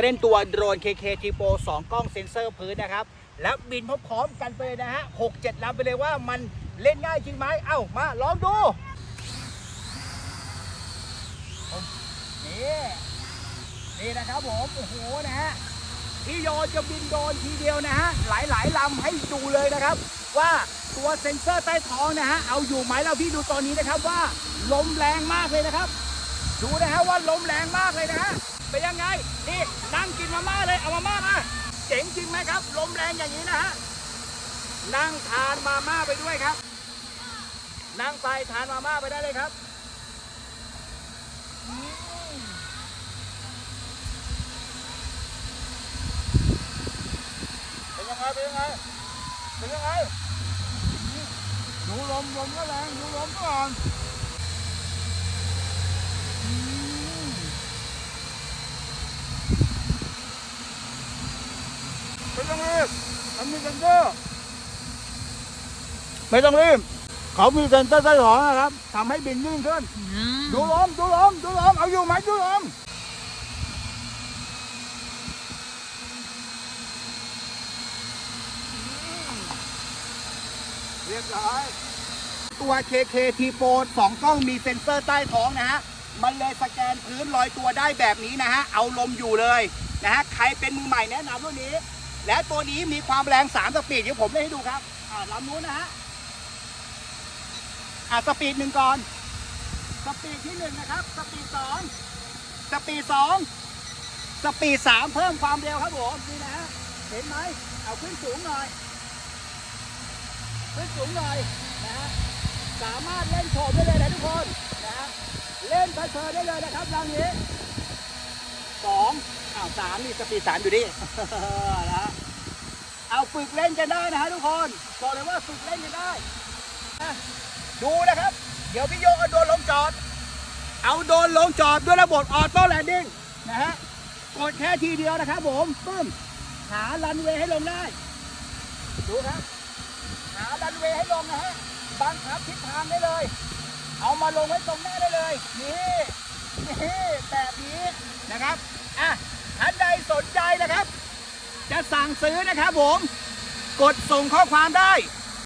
เล่นตัวโดรน KK t Pro 2 กล้องเซ็นเซอร์พื้นนะครับ แล้วบินพร้อมๆกันไปเลยนะฮะ6 7ลำไปเลยว่ามันเล่นง่ายจริงไหมเอ้ามาลองดูนี่นี่นะครับผมโอ้โหนะฮะพี่โยจะบินโดนทีเดียวนะฮะหลายๆลำให้ดูเลยนะครับ ว่าตัวเซ็นเซอร์ใต้ท้องนะฮะเอาอยู่ไหมแล้วพี่ดูตอนนี้นะครับว่าลมแรงมากเลยนะครับ ดูนะฮะว่าลมแรงมากเลยนะฮะ เป็นยังไงนี่นั่งกินมาม่าเลยเอามาม่ามาเจ๋งจริงไหมครับลมแรงอย่างนี้นะฮะนั่งทานมาม่าไปด้วยครับ นั่งไปทานมาม่าไปได้เลยครับอืมเป็นยังไงเป็นยังไงเป็นยังไงดูลมลมก็แรงดูลมก่อน ไม่ต้องรีบ มันมีเซนเซอร์ไม่ต้องรีบ เขามีเซนเซอร์ใต้ท้องนะครับทำให้บินนิ่งขึ้น ดูลมดูลมดูลมเอาอยู่ไหมดูลมเรียบร้อยตัว KK T p o 2กล้องมีเซ็นเซอร์ใต้ท้องนะฮะ มันเลยสแกนพื้นลอยตัวได้แบบนี้นะฮะ เอาลมอยู่เลยนะฮะ ใครเป็นมือใหม่แนะนำรุ่นนี้ และตัวนี้มีความแรง3สปีดเดี๋ยวผมเล่นให้ดูครับอ่าลำนู้นนะฮะอ่าสปีดหนึ่งก่อน สปีดที่หนึ่งนะครับ สปีดสองสปีดสองสปีดสามเพิ่มความเร็วครับผมนี่นะฮะเห็นไหมเอาขึ้นสูงหน่อย ขึ้นสูงหน่อยนะฮะสามารถเล่นโฉมได้เลยนะทุกคนนะฮะเล่นเผชิญได้เลยนะครับลำนี้สองอ้าวสามนี่สปีดสามอยู่ดินะ เอาฝึกเล่นกันได้นะฮะทุกคนบอกเลยว่าฝึกเล่นกันได้ ดูนะครับ เดี๋ยวพี่โยเอาโดนลงจอด เอาโดนลงจอดด้วยระบบออโต้แลนดิ้งนะฮะกดแค่ทีเดียวนะครับผมปึ้มหารันเวย์ให้ลงได้ ดูครับ หารันเวย์ให้ลงนะฮะบังคับทิศทางได้เลย เอามาลงไว้ตรงหน้าได้เลยนี่แบบนี้นะครับ อะท่านใดสนใจนะครับ จะสั่งซื้อนะครับผม กดส่งข้อความได้